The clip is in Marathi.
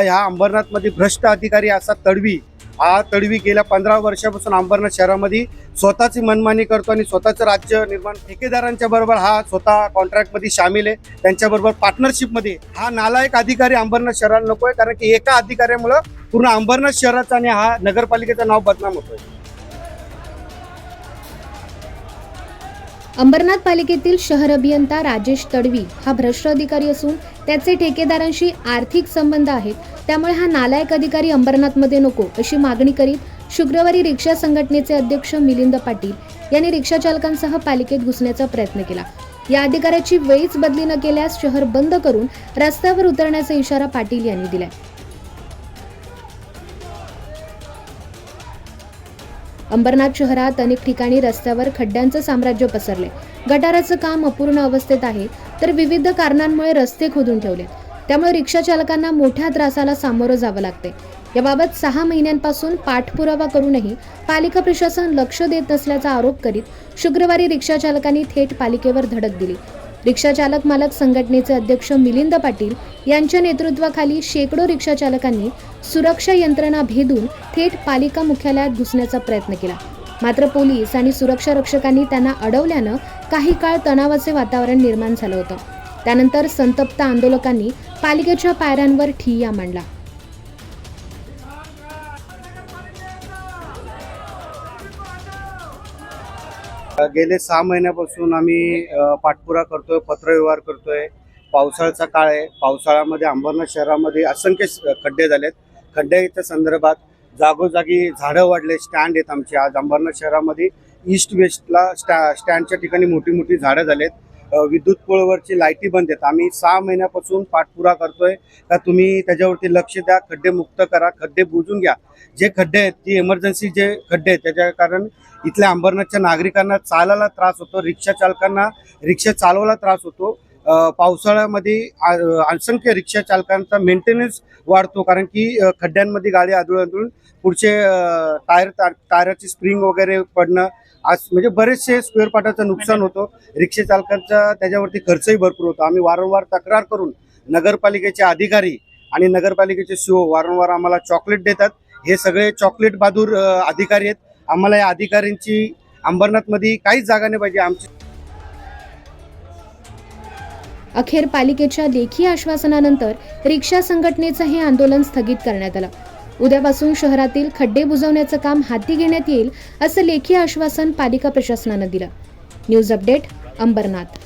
ह्या अंबरनाथमध्ये भ्रष्ट अधिकारी असा तडवी हा तडवी गेल्या पंधरा वर्षापासून अंबरनाथ शहरामध्ये स्वतःची मनमानी करतो आणि स्वतःचं राज्य निर्माण ठेकेदारांच्या बरोबर हा स्वतः कॉन्ट्रॅक्टमध्ये सामील आहे. त्यांच्याबरोबर पार्टनरशिपमध्ये हा नालायक अधिकारी अंबरनाथ शहराला नको आहे कारण की एका अधिकाऱ्यामुळं पूर्ण अंबरनाथ शहराचा आणि हा नगरपालिकेचं नाव बदनाम होतोय. अंबरनाथ पालिकेतील शहर अभियंता राजेश तडवी हा भ्रष्ट अधिकारी असून त्याचे ठेकेदारांशी आर्थिक संबंध आहेत. त्यामुळे हा नालायक अधिकारी अंबरनाथमध्ये नको अशी मागणी करीत शुक्रवारी रिक्षा संघटनेचे अध्यक्ष मिलिंद पाटील यांनी रिक्षा चालकांसह पालिकेत घुसण्याचा प्रयत्न केला. या अधिकाऱ्याची वेळीच बदली न केल्यास शहर बंद करून रस्त्यावर उतरण्याचा इशारा पाटील यांनी दिलाय. अंबरनाथ शहरात अनेक ठिकाणी रस्त्यावर खड्ड्यांचं साम्राज्य पसरले. गटाराचं काम अपूर्ण अवस्थेत आहे तर विविध कारणांमुळे रस्ते खोदून ठेवले. त्यामुळे रिक्षा चालकांना मोठ्या त्रासाला सामोरं जावं लागते. याबाबत सहा महिन्यांपासून पाठपुरावा करूनही पालिका प्रशासन लक्ष देत नसल्याचा आरोप करीत शुक्रवारी रिक्षा चालकांनी थेट पालिकेवर धडक दिली. रिक्षाचालक मालक संघटनेचे अध्यक्ष मिलिंद पाटील यांच्या नेतृत्वाखाली शेकडो रिक्षाचालकांनी सुरक्षा यंत्रणा भेदून थेट पालिका मुख्यालयात घुसण्याचा प्रयत्न केला. मात्र पोलीस आणि सुरक्षा रक्षकांनी त्यांना अडवल्यानं काही काळ तणावाचे वातावरण निर्माण झालं होतं. त्यानंतर संतप्त आंदोलकांनी पालिकेच्या पायऱ्यांवर ठिय्या मांडला. गेले सहा महिन्यापासून आम्ही पाठपुरा करतोय पत्रव्यवहार करतोय. पावसाळ्याचा काळ आहे. पावसाळ्यामध्ये अंबरनाथ शहरामध्ये असंख्य खड्डे झालेत. खड्ड्याच्या संदर्भात जागोजागी झाडं वाढले स्टँड आहेत आमचे. आज अंबरनाथ शहरामध्ये ईस्ट वेस्टला स्टॅ स्टँडच्या ठिकाणी मोठी मोठी झाडं झालेत. विद्युत पोळवरची लाईटी बंद आहेत. आम्ही सहा महिन्यापासून पाठपुरा करतोय. का तुम्ही त्याच्यावरती लक्ष द्या खड्डे मुक्त करा खड्डे बुजून घ्या. जे खड्डे आहेत ती इमर्जन्सी जे खड्डे आहेत त्याच्या कारण इथल्या अंबरनाथच्या नागरिकांना चालायला त्रास होतो रिक्षा चालकांना रिक्षा चालवायला त्रास होतो. पावसाळ्यामध्ये असंख्य रिक्षा चालकांचा मेंटेनन्स वाढतो कारण की खड्ड्यांमध्ये गाडी आदळून आदळून पुढचे टायर टायराची स्प्रिंग वगैरे पडणं आज म्हणजे बरेचसे स्क्वेअर पार्टाचं नुकसान होतं. रिक्षा चालकांचा त्याच्यावरती खर्चही भरपूर होतो. आम्ही वारंवार तक्रार करून नगरपालिकेचे अधिकारी आणि नगरपालिकेचे सीओ वारंवार आम्हाला चॉकलेट देतात. हे सगळे चॉकलेट बहादूर अधिकारी आहेत. आम्हाला या अधिकाऱ्यांची अंबरनाथमध्ये काहीच जागा नाही पाहिजे. आमची अखेर पालिकेच्या लेखी आश्वासनानंतर रिक्षा संघटनेचं हे आंदोलन स्थगित करण्यात आलं. उद्यापासून शहरातील खड्डे बुजवण्याचं काम हाती घेण्यात येईल असं लेखी आश्वासन पालिका प्रशासनानं दिलं. News update Ambernath.